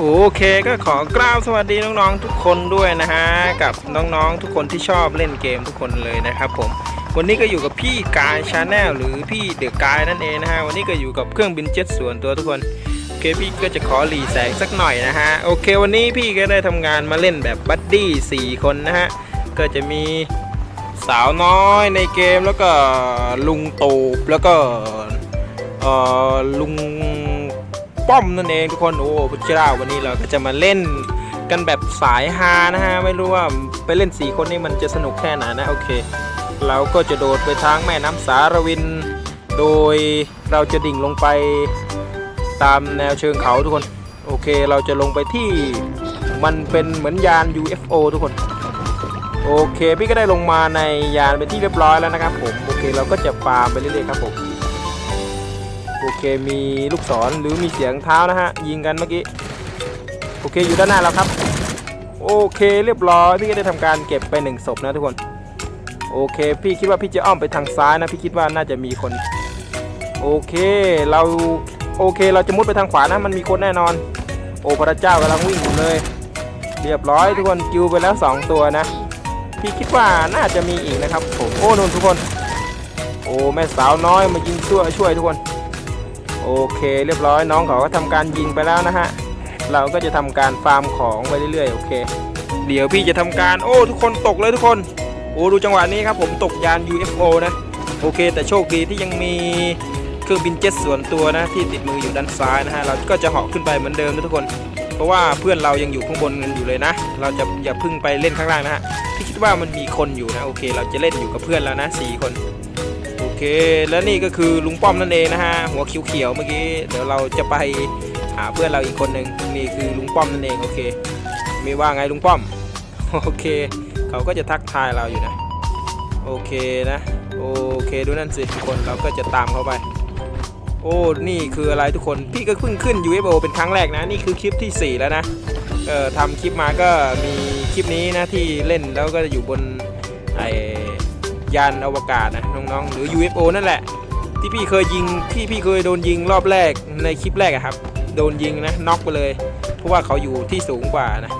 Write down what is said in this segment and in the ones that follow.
โอเคก็ขอกล่าวสวัสดีน้องๆทุกคนด้วยนะฮะ กับน้องๆทุกคนที่ชอบเล่นเกมทุกคนเลยนะครับผมวันนี้ก็อยู่กับพี่กายชาแนลหรือพี่เดอะกายนั่นเองนะฮะวันนี้ก็อยู่กับเครื่องบินเจ็ตส่วนตัวทุกคนโอเคพี่ก็จะขอหลีแสงสักหน่อยนะฮะโอเค วันนี้พี่ก็ได้ทำงานมาเล่นแบบบัดดี้สี่คนนะฮะก็จะมีสาวน้อยในเกมแล้วก็ลุงตูบแล้วก็เออลุง ป้อมนั่นเองทุกคนโอ้พระเจ้าวันนี้เราก็จะมาเล่นกันแบบสายฮานะฮะไม่รู้ว่าไปเล่นสี่คนนี่มันจะสนุกแค่ไหนนะโอเค เราก็จะโดดไปทางแม่น้ำสารวิน โดยเราจะดิ่งลงไปตามแนวเชิงเขาทุกคน โอเคเราจะลงไปที่มันเป็นเหมือนยาน UFO ทุกคน โอเค พี่ก็ได้ลงมาในยานเป็นที่เรียบร้อยแล้วนะครับผม โอเคเราก็จะฟาร์มไปเรื่อยๆครับผม อเคมีลูกศรหรือมีเสียงเท้านะฮะยิงกันเมื่อกี้โอเคอยู่ด้านหน้าแล้วครับโอเคเรียบร้อยพี่ก็ได้ทำการเก็บไปหนึ่งศพนะทุกคนโอเค พี่คิดว่าพี่จะอ้อมไปทางซ้ายนะพี่คิดว่าน่าจะมีคน โอเคเราโอเคเราจะมุดไปทางขวานะมันมีคนแน่นอน โอ้พระเจ้ากำลังวิ่งอยู่เลย เรียบร้อยทุกคนกิวไปแล้ว 2 ตัวนะ พี่คิดว่าน่าจะมีอีกนะครับผมโอ้นนทุกคน โอ้แม่สาวน้อยมายิงช่วยช่วยทุกคน โอเคเรียบร้อยน้องเขาก็ทำการยิงไปแล้วนะฮะ เราก็จะทำการฟาร์มของไปเรื่อยๆโอเค เดี๋ยวพี่จะทำการโอ้ทุกคนตกเลยทุกคน โอ้ดูจังหวะนี้ครับผมตกยาน UFO นะโอเค แต่โชคดีที่ยังมีเครื่องบินเจ็ตส่วนตัวนะที่ติดมืออยู่ด้านซ้ายนะฮะเราก็จะเหาะขึ้นไปเหมือนเดิมนะทุกคน เพราะว่าเพื่อนเรายังอยู่ข้างบนกันอยู่เลยนะ เราจะอย่าพึ่งไปเล่นข้างล่างนะฮะพี่คิดว่ามันมีคนอยู่นะโอเค เราจะเล่นอยู่กับเพื่อนแล้วนะสี่คน เค แล้วนี่ก็คือลุงป้อมนั่นเองนะฮะ หัวเขียวๆเมื่อกี้ เดี๋ยวเราจะไปหาเพื่อนเราอีกคนหนึ่งนี่คือลุงป้อมนั่นเองโอเค มีว่าไงลุงป้อม โอเค เขาก็จะทักทายเราอยู่นะ โอเคนะ โอเคดูนั่นสิทุกคน เราก็จะตามเขาไป โอ้ นี่คืออะไรทุกคน พี่ก็เพิ่งขึ้น UFO เป็นครั้งแรกนะ นี่คือคลิปที่ 4 แล้วนะ เอ่อทำคลิปมาก็มีคลิปนี้นะที่เล่นแล้วก็อยู่บนไอ ยานอวกาศนะน้องๆ หรือ UFO นั่นแหละ ที่พี่เคยยิงที่พี่เคยโดนยิงรอบแรกในคลิปแรกอะครับ โดนยิงนะน็อกไปเลย เพราะว่าเขาอยู่ที่สูงกว่านะ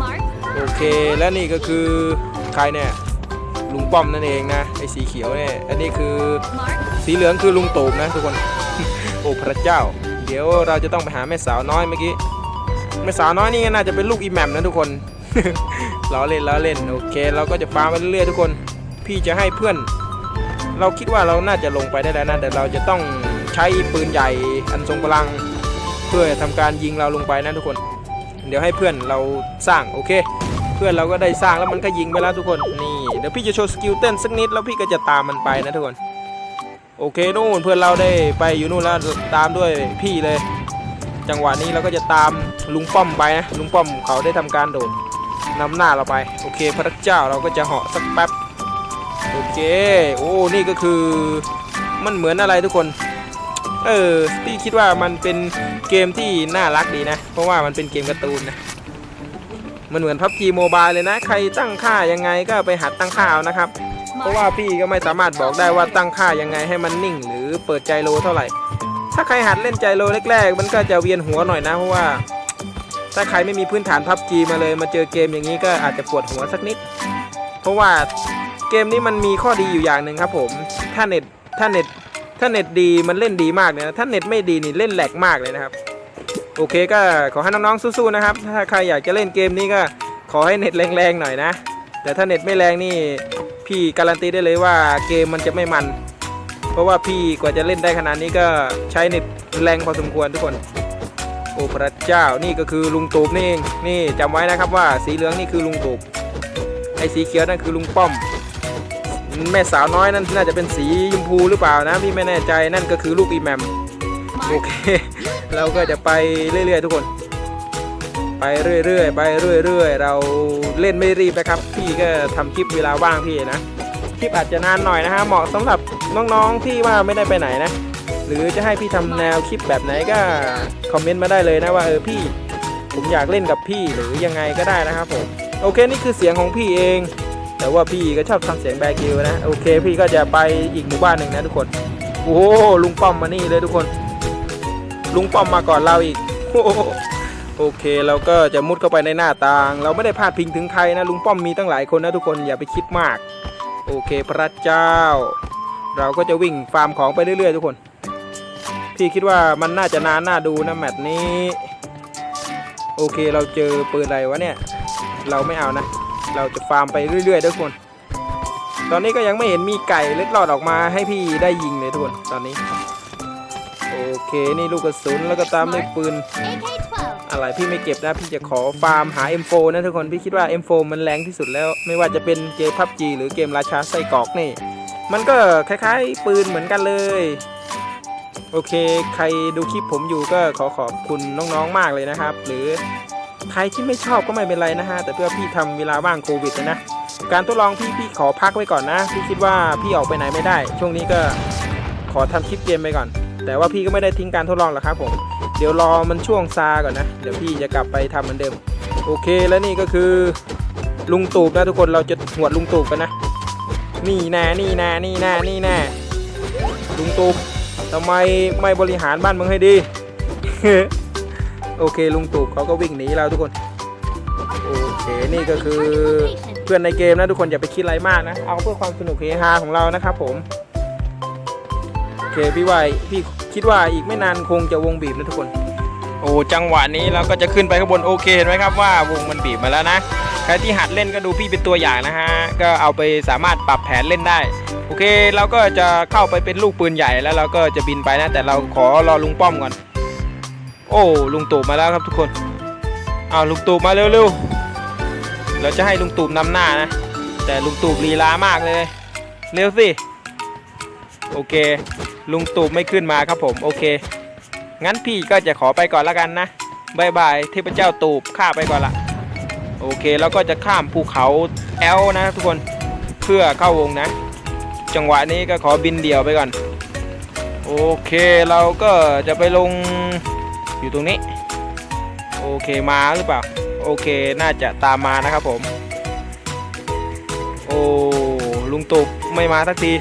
Mark โอเคและนี่ก็คือใครเนี่ยลุงป้อมนั่นเองนะไอ้สีเขียวเนี่ยอันนี้คือ Mark สีเหลืองคือลุงตูมนะทุกคนโอ้พระเจ้า เดี๋ยวเราจะต้องไปหาแม่สาวน้อยเมื่อกี้แม่สาวน้อยนี่น่าจะเป็นลูกอีแหมมนะทุกคนล้อเล่นล้อเล่นโอเค เราก็จะฟาร์มไปเรื่อยๆทุกคน พี่จะให้เพื่อน เราคิดว่าเราน่าจะลงไปได้แล้วนะแต่เราจะต้องใช้ปืนใหญ่อันทรงพลัง เพื่อทำการยิงเราลงไปนะทุกคน เดี๋ยวให้เพื่อนเราสร้างโอเค เพื่อนเราก็ได้สร้างแล้วมันก็ยิงไปแล้วทุกคนนี่เดี๋ยวพี่จะโชว์สกิลเต้นสักนิดแล้วพี่ก็จะตามมันไปนะทุกคนโอเคนู่นเพื่อนเราได้ไปอยู่นู่นแล้วตามด้วยพี่เลย จังหวะนี้เราก็จะตามลุงป้อมไปนะลุงป้อมเขาได้ทำการโดดนำหน้าเราไป โอเค พระเจ้าเราก็จะเหาะสักแป๊บ เค โอ้ นี่ก็คือมันเหมือนอะไรทุกคน เออพี่คิดว่ามันเป็นเกมที่น่ารักดีนะ เพราะว่ามันเป็นเกมการ์ตูนนะ มันเหมือนพับจีโมบายเลยนะ ใครตั้งค่ายังไงก็ไปหัดตั้งค่าเอานะครับ เพราะว่าพี่ก็ไม่สามารถบอกได้ว่าตั้งค่ายังไงให้มันนิ่ง หรือเปิดใจโลเท่าไหร่ ถ้าใครหัดเล่นใจโลแรกๆ มันก็จะเวียนหัวหน่อยนะเพราะว่าถ้าใครไม่มีพื้นฐานพับจีมาเลยมาเจอเกมอย่างนี้ก็อาจจะปวดหัวสักนิด เพราะว่า เกมนี้มันมีข้อดีอยู่อย่างหนึ่งครับผม ถ้าเน็ต ถ้าเน็ต ถ้าเน็ตดีมันเล่นดีมากเลยนะ ถ้าเน็ตไม่ดีนี่เล่นแหลกมากเลยนะครับ โอเคก็ขอให้น้องๆสู้ๆนะครับ ถ้าใครอยากจะเล่นเกมนี้ก็ขอให้เน็ตแรงๆหน่อยนะ แต่ถ้าเน็ตไม่แรงนี่พี่การันตีได้เลยว่าเกมมันจะไม่มัน เพราะว่าพี่กว่าจะเล่นได้ขนาดนี้ก็ใช้เน็ตแรงพอสมควรทุกคน โอ้พระเจ้า นี่ก็คือลุงตูบนี่เอง นี่จำไว้นะครับว่าสีเหลืองนี่คือลุงตูบไอ้สีเขียวนั่นคือลุงป้อม แม่สาวน้อยนั่นน่าจะเป็นสีชมพูหรือเปล่านะพี่ไม่แน่ใจนั่นก็คือลูกอีแมมโอเคเราก็จะไปเรื่อยๆ ทุกคน ไปเรื่อยๆ ไปเรื่อยๆ เราเล่นไม่รีบนะครับ พี่ก็ทำคลิปเวลาว่างพี่นะคลิปอาจจะนานหน่อยนะฮะเหมาะสำหรับน้องๆที่ว่าไม่ได้ไปไหนนะ หรือจะให้พี่ทำแนวคลิปแบบไหนก็คอมเมนต์มาได้เลยนะว่าเออพี่ ผมอยากเล่นกับพี่หรือยังไงก็ได้นะครับผมโอเคนี่คือเสียงของพี่เอง แต่ว่าพี่ก็ชอบทำเสียงแบกิวนะโอเค พี่ก็จะไปอีกหมู่บ้านหนึ่งนะทุกคนโอ้โหลุงป้อมมานี่เลยทุกคน ลุงป้อมมาก่อนเราอีกโอโอเคเราก็จะมุดเข้าไปในหน้าต่าง เราไม่ได้พาดพิงถึงใครนะลุงป้อมมีตั้งหลายคนนะทุกคนอย่าไปคิดมาก โอเคพระเจ้า เราก็จะวิ่งฟาร์มของไปเรื่อยๆ ทุกคน พี่คิดว่ามันน่าจะนานน่าดูนะแมตช์นี้ โอเคเราเจอปืนอะไรวะเนี่ย เราไม่เอานะ เราจะฟาร์มไปเรื่อยๆทุกคน ตอนนี้ก็ยังไม่เห็นมีไก่เล็ดลอดออกมาให้พี่ได้ยิงเลยทุกคนตอนนี้ โอเคนี่ลูกกระสุนแล้วก็ตามด้วยปืน อะไรพี่ไม่เก็บนะพี่จะขอฟาร์มหา M4 นะทุกคนพี่คิดว่า M4 มันแรงที่สุดแล้ว ไม่ว่าจะเป็นเกมพับจีหรือเกมราชาไส้กรอกนี่ มันก็คล้ายๆ ปืนเหมือนกันเลยโอเค ใครดูคลิปผมอยู่ก็ขอขอบคุณน้องๆ มากเลยนะครับ หรือ ใครที่ไม่ชอบก็ไม่เป็นไรนะฮะแต่เพื่อพี่ทำเวลาว่างโควิดนะ การทดลองพี่พี่ขอพักไว้ก่อนนะ พี่คิดว่าพี่ออกไปไหนไม่ได้ ช่วงนี้ก็ขอทำคลิปเกมไปก่อน แต่ว่าพี่ก็ไม่ได้ทิ้งการทดลองหรอกครับผม เดี๋ยวรอมันช่วงซาก่อนนะ เดี๋ยวพี่จะกลับไปทำเหมือนเดิม โอเคแล้วนี่ก็คือลุงตูบนะทุกคนเราจะหวดลุงตูบกันนะ นี่แน่นี่แน่นี่แน่นี่แน่ลุงตูบทำไมไม่บริหารบ้านเมืองให้ดี โอเคลุงตูบเขาก็วิ่งหนีแล้วทุกคน โอเคนี่ก็คือเพื่อนในเกมนะทุกคนอย่าไปคิดอะไรมากนะ เอาเพื่อความสนุกเฮฮาของเรานะครับผม โอเคพี่ว่าพี่คิดว่าอีกไม่นานคงจะวงบีบนะทุกคน โอ้จังหวะนี้เราก็จะขึ้นไปข้างบนโอเคเห็นไหมครับว่าวงมันบีบมาแล้วนะใครที่หัดเล่นก็ดูพี่เป็นตัวอย่างนะฮะ ก็เอาไปสามารถปรับแผนเล่นได้ โอเคเราก็จะเข้าไปเป็นลูกปืนใหญ่แล้วเราก็จะบินไปนะ แต่เราขอรอลุงป้อมก่อน โอ้ลุงตู่มาแล้วครับทุกคนอ้าวลุงตู่มาเร็วๆเราจะให้ลุงตู่นำหน้านะ แต่ลุงตู่ลีลามากเลย เร็วสิโอเค ลุงตู่ไม่ขึ้นมาครับผมโอเค งั้นพี่ก็จะขอไปก่อนละกันนะบายบายเทพเจ้าตูบข้าไปก่อนละโอเคแล้วก็จะข้ามภูเขาแอลนะทุกคนเพื่อเข้าวงนะ จังหวะนี้ก็ขอบินเดี่ยวไปก่อน โอเคเราก็จะไปลง อยู่ตรงนี้ โอเคมาหรือเปล่า โอเคน่าจะตามมานะครับผม โอ้ลุงตุบไม่มาสักที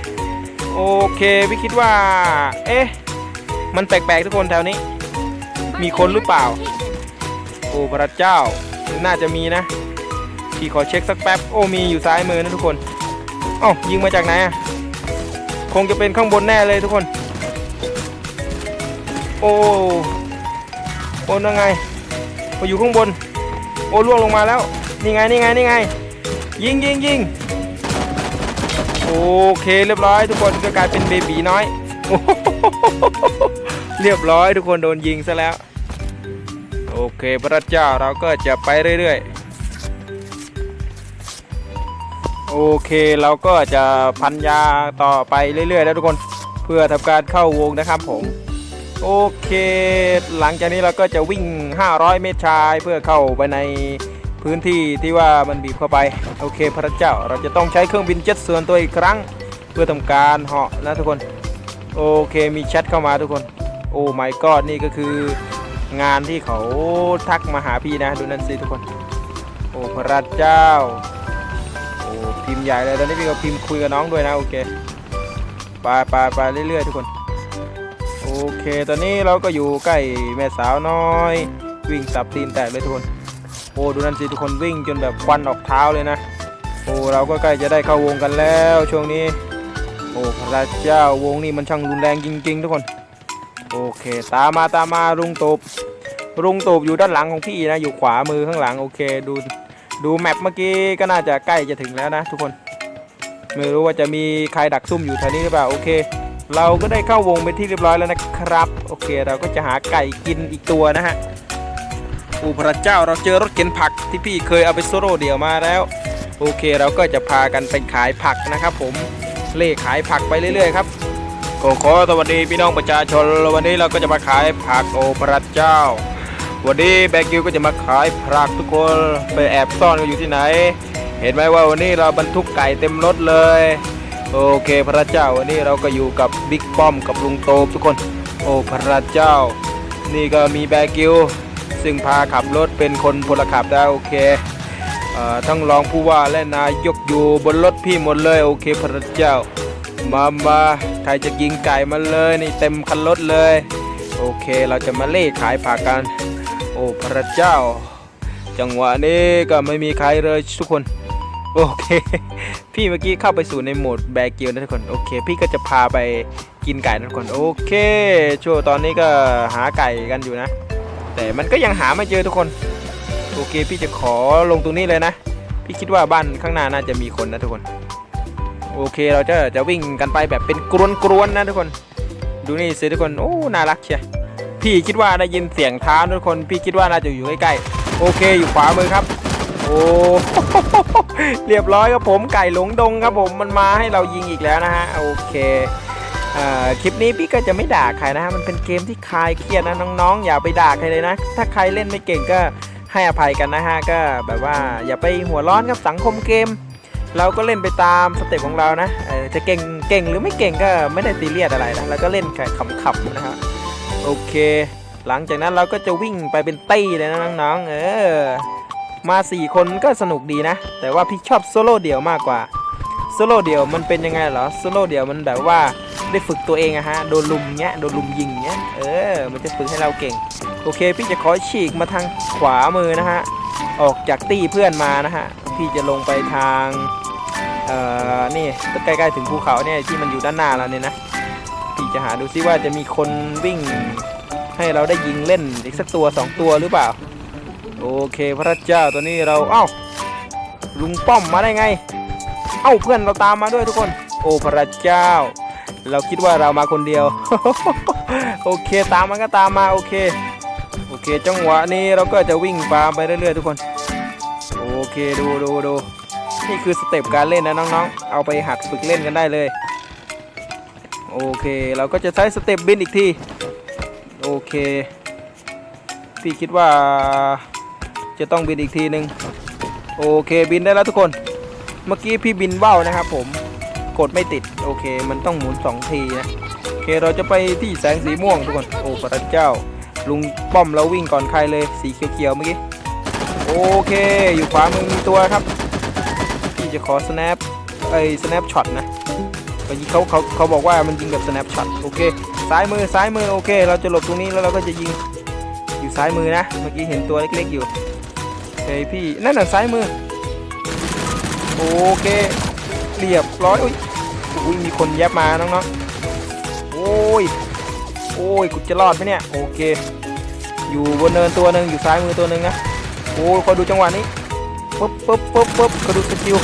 โอเคพี่คิดว่า เอ๊ะ มันแปลกๆทุกคนแถวนี้ มีคนหรือเปล่า โอ้พระเจ้า น่าจะมีนะ พี่ขอเช็คสักแป๊บ โอ้มีอยู่ซ้ายมือนะทุกคนอ้ายิงมาจากไหนอะคงจะเป็นข้างบนแน่เลยทุกคน โอ้ โอ้นั่งไงโอ้อยู่ข้างบน โอ้ล่วงลงมาแล้ว นี่ไง นี่ไง นี่ไง ยิงยิงยิงโอเคเรียบร้อย ทุกคนก็กลายเป็นเบบีน้อย เรียบร้อยทุกคนโดนยิงซะแล้ว โอเคพระเจ้าเราก็จะไปเรื่อยๆ โอเคเราก็จะพันยาต่อไปเรื่อยๆ แล้วทุกคนเพื่อทำการเข้าวงนะครับผม โอเค หลังจากนี้เราก็จะวิ่ง 500 เมตรชายเพื่อเข้าไปในพื้นที่ที่ว่ามันบีบเข้าไป โอเค พระเจ้าเราจะต้องใช้เครื่องบินเจ็ตส่วนตัวอีกครั้ง เพื่อทำการเหาะนะทุกคน โอเคมีแชทเข้ามาทุกคน โอ้ my god นี่ก็คืองานที่เขาทักมาหาพี่นะดูนั่นสิทุกคน โอ้พระเจ้าโอ้พิมพ์ใหญ่เลยตอนนี้พี่ก็พิมพ์คุยกับน้องด้วยนะโอเคไปไปไปเรื่อยๆทุกคน เค ตอนนี้เราก็อยู่ใกล้แม่สาวน้อย วิ่งสับตีนแตกเลยทุกคน โอ้ดูนั่นสิทุกคนวิ่งจนแบบควันออกเท้าเลยนะ โอ้เราก็ใกล้จะได้เข้าวงกันแล้วช่วงนี้ โอ้พระเจ้าวงนี้มันช่างรุนแรงจริง ๆ ทุกคน โอเคตามมาตามมาลุงตูบลุงตูบอยู่ด้านหลังของพี่นะอยู่ขวามือข้างหลังโอเคดูดูแมปเมื่อกี้ก็น่าจะใกล้จะถึงแล้วนะ ทุกคน ไม่รู้ว่าจะมีใครดักซุ่มอยู่แถวนี้หรือเปล่าโอเค เราก็ได้เข้าวงเป็นที่เรียบร้อยแล้วนะครับ โอเคเราก็จะหาไก่กินอีกตัวนะฮะอูพระเจ้าเราเจอรถเข็นผักที่พี่เคยเอาไปโซโลเดี่ยวมาแล้ว โอเคเราก็จะพากันไปขายผักนะครับผมเล่ขายผักไปเรื่อยๆครับก็ขอสวัสดีพี่น้องประชาชนวันนี้เราก็จะมาขายผักโอพระเจ้า วันนี้แบกิวก็จะมาขายผักทุกคนไปแอบซ่อนกันอยู่ที่ไหน เห็นไหมว่าวันนี้เราบรรทุกไก่เต็มรถเลย โอเคพระเจ้าวันนี้เราก็อยู่กับบิ๊กป้อมกับลุงโตทุกคน โอ้พระเจ้า นี่ก็มีแบกิวซึ่งพาขับรถเป็นคนพลขับได้โอเคเอ่อทั้งรองผู้ว่าและนายกอยู่บนรถพี่หมดเลยโอเคพระเจ้า มามาใครจะยิงไก่มาเลยนี่เต็มคันรถเลย โอเคเราจะมาเล่ขายผักกัน โอ้พระเจ้า จังหวะนี้ก็ไม่มีใครเลยทุกคน โอเค พี่เมื่อกี้เข้าไปสู่ในโหมดแบกิลนะทุกคน โอเค พี่ก็จะพาไปกินไก่นะทุกคน โอเค ช่วงตอนนี้ก็หาไก่กันอยู่นะ แต่มันก็ยังหาไม่เจอทุกคน โอเค พี่จะขอลงตรงนี้เลยนะ พี่คิดว่าบ้านข้างหน้าน่าจะมีคนนะทุกคน โอเค เราจะจะวิ่งกันไปแบบเป็นกรวนๆนะทุกคน ดูนี่สิทุกคน โอ้ น่ารักเชียพี่คิดว่าได้ยินเสียงเท้าทุกคน พี่คิดว่าน่าจะอยู่ใกล้ๆ โอเค อยู่ขวามือครับ โอ้เรียบร้อยครับผมไก่หลงดงครับผมมันมาให้เรายิงอีกแล้วนะฮะโอเคอ่าคลิปนี้พี่ก็จะไม่ด่าใครนะฮะมันเป็นเกมที่คลายเครียดนะน้องๆ อย่าไปด่าใครเลยนะ ถ้าใครเล่นไม่เก่งก็ให้อภัยกันนะฮะก็แบบว่าอย่าไปหัวร้อนกับสังคมเกม เราก็เล่นไปตามสเต็ปของเรานะจะเก่งเก่งหรือไม่เก่งก็ไม่ได้ซีเรียสอะไรนะเราก็เล่นแค่ขำๆนะฮะโอเค หลังจากนั้นเราก็จะวิ่งไปเป็นตี้เลยนะน้องๆเออ มาสี่คนก็สนุกดีนะ แต่ว่าพี่ชอบโซโล่เดี่ยวมากกว่าโซโล่เดี่ยวมันเป็นยังไงเหรอโซโล่เดี่ยวมันแบบว่าได้ฝึกตัวเองอะฮะโดนลุมเงี้ยโดนลุมยิงเงี้ยเออ มันจะฝึกให้เราเก่ง โอเค พี่จะขอฉีกมาทางขวามือนะฮะออกจากตี้เพื่อนมานะฮะพี่จะลงไปทางเอ่อนี่ใกล้ๆถึงภูเขาเนี่ยที่มันอยู่ด้านหน้าเราเนี่ยนะพี่จะหาดูซิว่าจะมีคนวิ่งให้เราได้ยิงเล่นอีกสักตัวสองตัวหรือเปล่า โอเคพระเจ้าตัวนี้เราเอ้าลุงป้อมมาได้ไง เอ้าเพื่อนเราตามมาด้วยทุกคน โอ้พระเจ้า เราคิดว่าเรามาคนเดียว โอเคตามมันก็ตามมาโอเค โอเคจังหวะนี้เราก็จะวิ่งตามไปเรื่อยๆทุกคน โอเคดูดูดูนี่คือสเต็ปการเล่นนะน้องๆ เอาไปหัดฝึกเล่นกันได้เลย โอเคเราก็จะใช้สเต็ปบินอีกที โอเค พี่คิดว่า จะต้องบินอีกทีหนึ่งโอเคบินได้แล้วทุกคน เมื่อกี้พี่บินว่าวนะครับผมกดไม่ติด โอเค มันต้องหมุนสองทีนะโอเคเราจะไปที่แสงสีม่วงทุกคน โอ้พระเจ้า ลุงป้อมเราวิ่งก่อนใครเลยสีเขียวๆเมื่อกี้โอเค อยู่ขวามือมีตัวครับพี่จะขอ snap ไอ้ snap shot นะเมื่อกี้เขาเขาเขาบอกว่ามันยิงแบบ snap shot โอเคซ้ายมือซ้ายมือโอเค เราจะหลบตรงนี้แล้วเราก็จะยิงอยู่ซ้ายมือนะ เมื่อกี้เห็นตัวเล็กๆอยู่ เฮ้ยพี่นั่นน่ะซ้ายมือ โอเค เรียบร้อยอุ้ยอุ้ยมีคนแยบมาน้องๆโอ้ยโอ้ยกูจะรอดไหมเนี่ยโอเค อยู่บนเนินตัวหนึ่งอยู่ซ้ายมือตัวหนึ่งนะโอ้ยคอยดูจังหวะนี้ปุ๊บปุ๊บปุ๊บปุ๊บคอยดูสกิล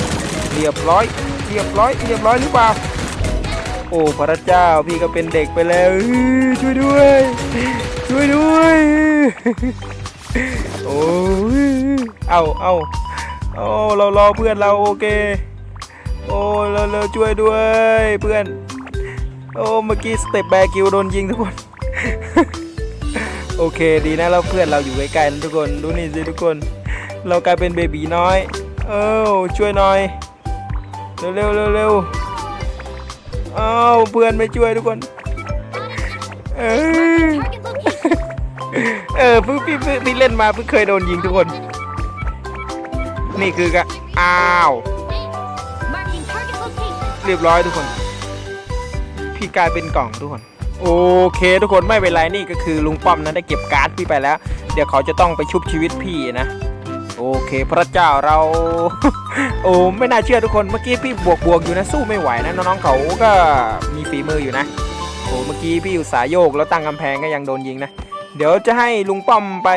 เรียบร้อยเรียบร้อยเรียบร้อยหรือเปล่าโอ้พระเจ้าพี่ก็เป็นเด็กไปแล้วช่วยด้วย ช่วยด้วย โอ้เอาเอาโอ้เรารอเพื่อนเราโอเค โอ้เราเราช่วยด้วยเพื่อน โอ้เมื่อกี้สเต็ปแบกิวโดนยิงทุกคน โอเคดีนะเราเพื่อนเราอยู่ใกล้ๆนะทุกคนดูนี่สิทุกคน เรากลายเป็นเบบีน้อย เอ้าช่วยหน่อย เร็วเร็วเร็วเร็วเอ้าเพื่อนไม่ช่วยทุกคน เออ เออเพิ่งพี่พี่เล่นมาเพิ่งเคยโดนยิงทุกคน นี่คือกะอ้าว เรียบร้อยทุกคน พี่กลายเป็นกล่องทุกคน โอเค ทุกคนไม่เป็นไรนี่ก็คือลุงป้อมนะได้เก็บการ์ดพี่ไปแล้ว เดี๋ยวเขาจะต้องไปชุบชีวิตพี่นะโอเค พระเจ้าเรา โอ้ไม่น่าเชื่อทุกคนเมื่อกี้พี่บวกบวกอยู่นะสู้ไม่ไหวนะน้องๆเขาก็มีฝีมืออยู่นะโอ้เมื่อกี้พี่อุตสาห์โยกแล้วตั้งกำแพงก็ยังโดนยิงนะ เดี๋ยวจะให้ลุงป้อมไป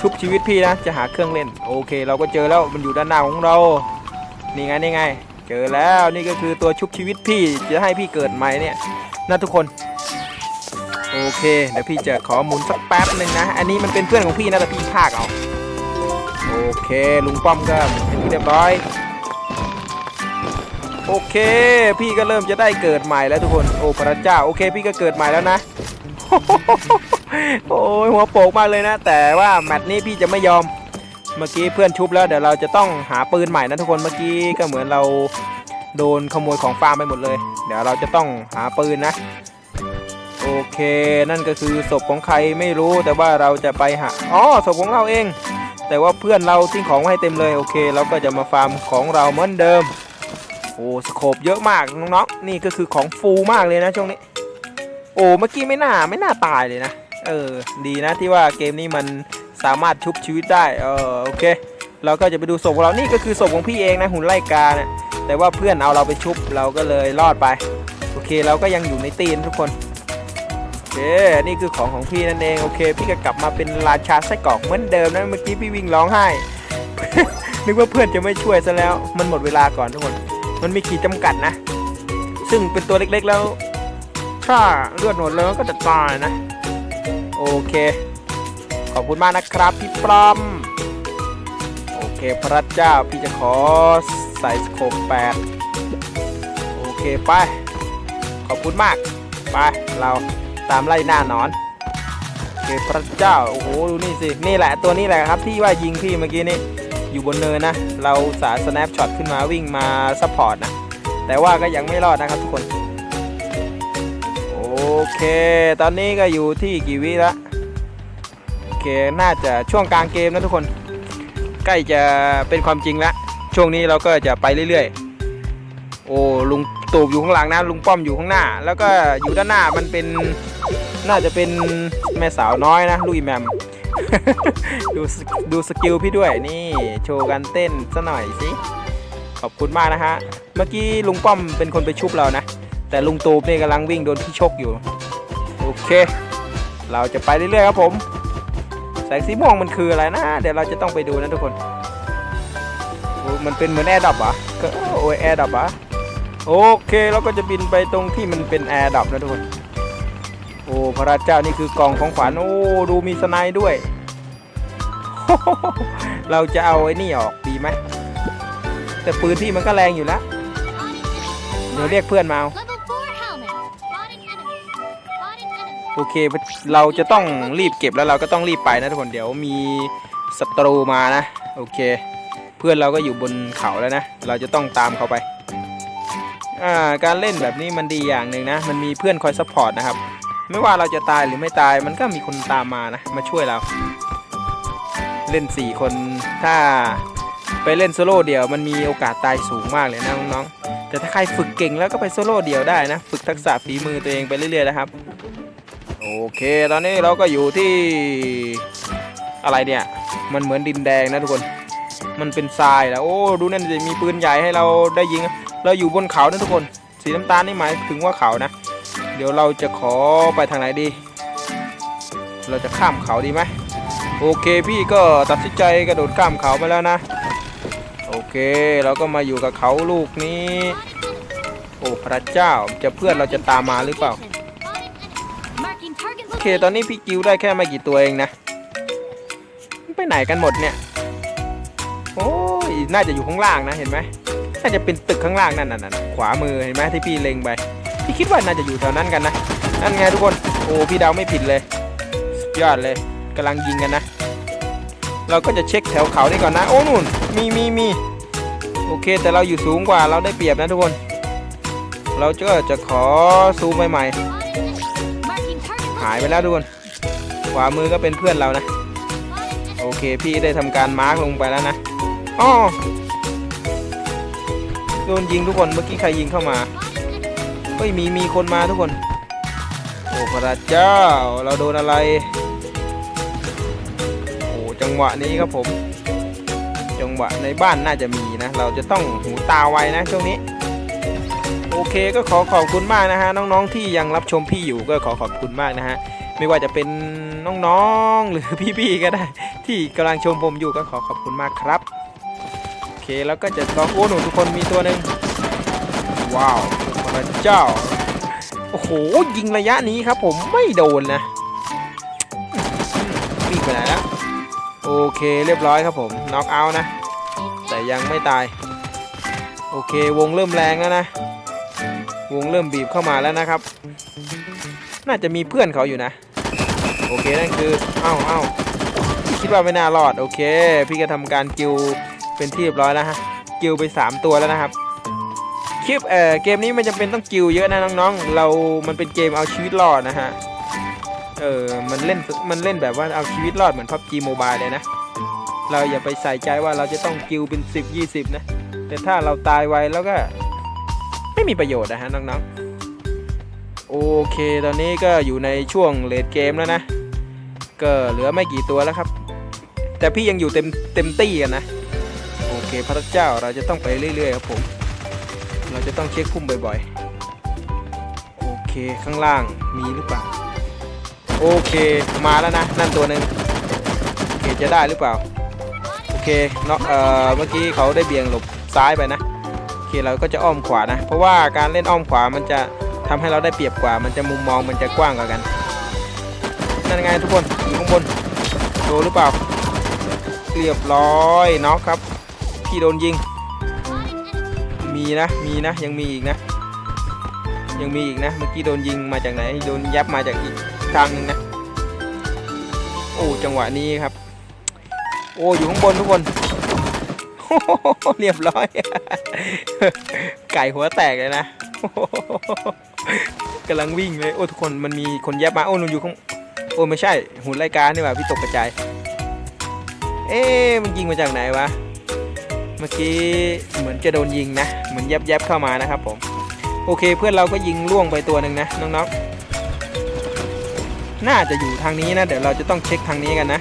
ชุบชีวิตพี่นะ จะหาเครื่องเล่น โอเค เราก็เจอแล้วมันอยู่ด้านหน้าของเรา นี่ไงนี่ไง เจอแล้วนี่ก็คือตัวชุบชีวิตพี่จะให้พี่เกิดใหม่เนี่ยนะทุกคนโอเคเดี๋ยวพี่จะขอหมุนสักแป๊บหนึ่งนะ อันนี้มันเป็นเพื่อนของพี่นะแต่พี่พากเอาโอเคลุงป้อมก็เป็นที่เรียบร้อยโอเค พี่ก็เริ่มจะได้เกิดใหม่แล้วทุกคน โอ้พระเจ้า โอเค พี่ก็เกิดใหม่แล้วนะ โอ้ยหัวโปกมากเลยนะ แต่ว่าแมตช์นี้พี่จะไม่ยอม เมื่อกี้เพื่อนชุบแล้วเดี๋ยวเราจะต้องหาปืนใหม่นะทุกคนเมื่อกี้ก็เหมือนเราโดนขโมยของฟาร์มไปหมดเลย เดี๋ยวเราจะต้องหาปืนนะ โอเค นั่นก็คือศพของใครไม่รู้แต่ว่าเราจะไปหาอ๋อศพของเราเอง แต่ว่าเพื่อนเราทิ้งของไว้ให้เต็มเลยโอเคเราก็จะมาฟาร์มของเราเหมือนเดิมโอ้สโคปเยอะมากน้องๆนี่ก็คือของฟูมากเลยนะช่วงนี้ โอ้เมื่อกี้ไม่น่าไม่น่าตายเลยนะ เออดีนะที่ว่าเกมนี้มันสามารถชุบชีวิตได้เออโอเค เราก็จะไปดูศพของเรานี่ก็คือศพของพี่เองนะหุ่นไล่กาเนี่ยแต่ว่าเพื่อนเอาเราไปชุบเราก็เลยรอดไป โอเคเราก็ยังอยู่ในตีนทุกคนโอเคนี่คือของของพี่นั่นเองโอเค พี่ก็กลับมาเป็นราชาไส้กรอกเหมือนเดิมนะเมื่อกี้พี่วิ่งร้องไห้ นึกว่าเพื่อนจะไม่ช่วยซะแล้ว มันหมดเวลาก่อนทุกคน มันมีขีดจำกัดนะ ซึ่งเป็นตัวเล็กๆแล้วถ้าเลือดหมดแล้วก็จะตายนะ โอเค ขอบคุณมากนะครับพี่ปลอม โอเคพระเจ้าพี่จะขอใส่สโคปแปดโอเคไป ขอบคุณมาก ไป เราตามไล่หน้าหนอนโอเคพระเจ้า โอ้โหดูนี่สิ นี่แหละตัวนี้แหละครับที่ว่ายิงพี่เมื่อกี้นี้อยู่บนเนินนะ เราสาสแนปช็อตขึ้นมาวิ่งมาซัพพอร์ตนะ แต่ว่าก็ยังไม่รอดนะครับทุกคน เค ตอนนี้ก็อยู่ที่กี่วิละโอเค น่าจะช่วงกลางเกมนะทุกคน ใกล้จะเป็นความจริงแล้วช่วงนี้เราก็จะไปเรื่อยๆ โอ้ลุงตูบอยู่ข้างหลังนะ ลุงป้อมอยู่ข้างหน้า แล้วก็อยู่ด้านหน้ามันเป็น น่าจะเป็นแม่สาวน้อยนะลุยแมม ดูดูสกิลพี่ด้วย นี่ โชว์การเต้นซะหน่อยสิ ขอบคุณมากนะฮะ เมื่อกี้ลุงป้อมเป็นคนไปชุบเรานะ แต่ลุงตูบนี่กำลังวิ่งโดนพี่ชกอยู่ โอเค เราจะไปเรื่อยๆครับผม แสงสีม่วงมันคืออะไรนะ เดี๋ยวเราจะต้องไปดูนะทุกคนโอ้มันเป็นเหมือนแอร์ดับอะก็โอ้ยแอร์ดับอะโอเคเราก็จะบินไปตรงที่มันเป็นแอร์ดับนะทุกคน โอ้พระเจ้านี่คือกล่องของขวัญโอ้ดูมีสไนด์ด้วย เราจะเอาไอ้นี่ออกดีไหมแต่ปืนพี่มันก็แรงอยู่แล้วเดี๋ยวเรียกเพื่อนมาเอา โอเคเราจะต้องรีบเก็บแล้วเราก็ต้องรีบไปนะทุกคนเดี๋ยวมีศัตรูมานะ โอเค เพื่อนเราก็อยู่บนเขาแล้วนะ เราจะต้องตามเขาไปาการเล่นแบบนี้มันดีอย่างหนึ่งนะ มันมีเพื่อนคอยซัพพอร์ตนะครับ ไม่ว่าเราจะตายหรือไม่ตายมันก็มีคนตามมานะ มาช่วยเรา เล่น 4 คนถ้าไปเล่นโซโล่เดี่ยวมันมีโอกาสตายสูงมากเลยนะน้องๆแต่ถ้าใครฝึกเก่งแล้วก็ไปโซโล่เดี่ยวได้นะ ฝึกทักษะฝีมือตัวเองไปเรื่อยๆนะครับ เค ตอนนี้เราก็อยู่ที่อะไรเนี่ย มันเหมือนดินแดงนะทุกคน มันเป็นทรายแล้ว โอ้ ดูนั่นจะมีปืนใหญ่ให้เราได้ยิง เราอยู่บนเขานะทุกคน สีน้ำตาลนี่หมายถึงว่าเขานะ เดี๋ยวเราจะขอไปทางไหนดี เราจะข้ามเขาดีไหมโอเคพี่ก็ตัดสินใจกระโดดข้ามเขาไปแล้วนะ โอเคเราก็มาอยู่กับเขาลูกนี้ โอ้พระเจ้าจะเพื่อนเราจะตามมาหรือเปล่า เคตอนนี้พี่กิวได้แค่ไม่กี่ตัวเองนะ ไปไหนกันหมดเนี่ย โอ้ยน่าจะอยู่ข้างล่างนะเห็นไหมน่าจะเป็นตึกข้างล่างนั่นน่ะนะขวามือเห็นไหมที่พี่เล็งไป พี่คิดว่าน่าจะอยู่แถวนั้นกันนะ นั่นไงทุกคน โอ้พี่เดาไม่ผิดเลยสุดยอดเลยกำลังยิงกันนะ เราก็จะเช็คแถวเขานี่ก่อนนะ โอ้นู่น มีมีมีโอเค แต่เราอยู่สูงกว่าเราได้เปรียบนะทุกคน เราก็จะขอซูมใหม่ๆ หายไปแล้วทุกคนขวามือก็เป็นเพื่อนเรานะ โอเคพี่ได้ทำการมาร์กลงไปแล้วนะอ๋อโดนยิงทุกคนเมื่อกี้ใครยิงเข้ามาเฮ้ยมีมีคนมาทุกคน โอ้พระเจ้าเราโดนอะไรโอ้จังหวะนี้ครับผม จังหวะในบ้านน่าจะมีนะ เราจะต้องหูตาไวนะช่วงนี้ โอเคก็ขอขอบคุณมากนะฮะน้องๆที่ยังรับชมพี่อยู่ก็ขอขอบคุณมากนะฮะไม่ว่าจะเป็นน้องๆหรือพี่ๆก็ได้ ที่กำลังชมผมอยู่ก็ขอขอบคุณมากครับโอเคแล้วก็จะลองโอ้หนูทุกคนมีตัวหนึ่งว้าวพระเจ้าโอ้โหยิงระยะนี้ครับ ผมไม่โดนนะวิ่งไปไหนแล้วโอเคเรียบร้อยครับผมน็อกเอาท์นะแต่ยังไม่ตายโอเควงเริ่มแรงแล้วนะ วงเริ่มบีบเข้ามาแล้วนะครับ น่าจะมีเพื่อนเขาอยู่นะ โอเคนั่นคือเอ้าเอ้าพี่คิดว่าไม่น่ารอดโอเค พี่ก็ทำการกิวเป็นที่เรียบร้อยแล้วฮะกิวไป 3 ตัวแล้วนะครับคลิปเอ่อเกมนี้มันจำเป็นต้องกิวเยอะนะน้องๆ เรา มันเป็นเกมเอาชีวิตรอดนะฮะ เออ มันเล่น มันเล่นแบบว่าเอาชีวิตรอดเหมือน PUBG Mobile เลยนะ เราอย่าไปใส่ใจว่าเราจะต้องกิวเป็น 10 20 นะ แต่ถ้าเราตายไวแล้วก็ ม่มีประโยชน์นะฮะน้องๆ โอเคตอนนี้ก็อยู่ในช่วงเลดเกมแล้วนะ ก็เหลือไม่กี่ตัวแล้วครับ แต่พี่ยังอยู่เต็มเต็มตี้กันนะ โอเคพระเจ้าเราจะต้องไปเรื่อยๆครับผม เราจะต้องเช็คพุ่มบ่อยๆ โอเคข้างล่างมีหรือเปล่า โอเคมาแล้วนะ นั่นตัวหนึ่งโอเคจะได้หรือเปล่า โอเคเนาะเอ่อเมื่อกี้เขาได้เบี่ยงหลบซ้ายไปนะ เคเราก็จะอ้อมขวานะ เพราะว่าการเล่นอ้อมขวามันจะทำให้เราได้เปรียบกว่า มันจะมุมมองมันจะกว้างกว่ากันนั่นไงทุกคนอยู่ข้างบนโดนหรือเปล่าเรียบร้อยน็อกครับ พี่โดนยิง มีนะมีนะยังมีอีกนะ ยังมีอีกนะ เมื่อกี้โดนยิงมาจากไหนโดนยับมาจากอีกทางหนึงนะโอ้จังหวะนี้ครับ โอ้อยู่ข้างบนทุกคน เรียบร้อย ไก่หัวแตกเลยนะกำลังวิ่งเลย โอ้ ทุกคนมันมีคนยับมา โอ้หนูอยู่ข้างโอ้ ไม่ใช่ หุ่นรายการนี่ว่าพี่ตกกระจาย เอ๊มันยิงมาจากไหนวะ เมื่อกี้เหมือนจะโดนยิงนะ เหมือนแยับยับเข้ามานะครับผม โอเคเพื่อนเราก็ยิงล่วงไปตัวหนึ่งนะน้องๆ น่าจะอยู่ทางนี้นะ เดี๋ยวเราจะต้องเช็คทางนี้กันนะ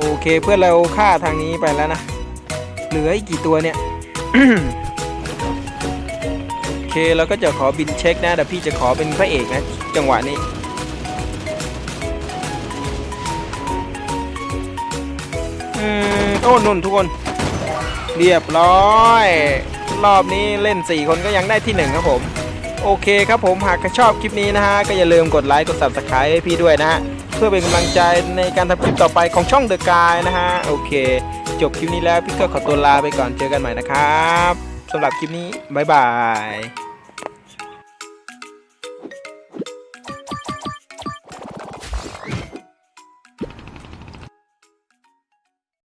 โอเคเพื่อนเราฆ่าทางนี้ไปแล้วนะ เหลืออีกกี่ตัวเนี่ย โอเคเราก็จะขอบินเช็คนะแต่พี่จะขอเป็นพระเอกนะ จังหวะนี้ อืมโอ้นุ่นทุกคน เรียบร้อย รอบนี้เล่น 4 คนก็ยังได้ที่ 1 ครับผม โอเคครับผมหากชอบคลิปนี้นะฮะ ก็อย่าลืมกดไลค์กด subscribe ให้พี่ด้วยนะฮะ พื่อเป็นกำลังใจในการทำคลิปต่อไปของช่องเดอะกายนะฮะโอเค จบคลิปนี้แล้วพี่ก็ขอตัวลาไปก่อนเจอกันใหม่นะครับสำหรับคลิปนี้บ๊ายบาย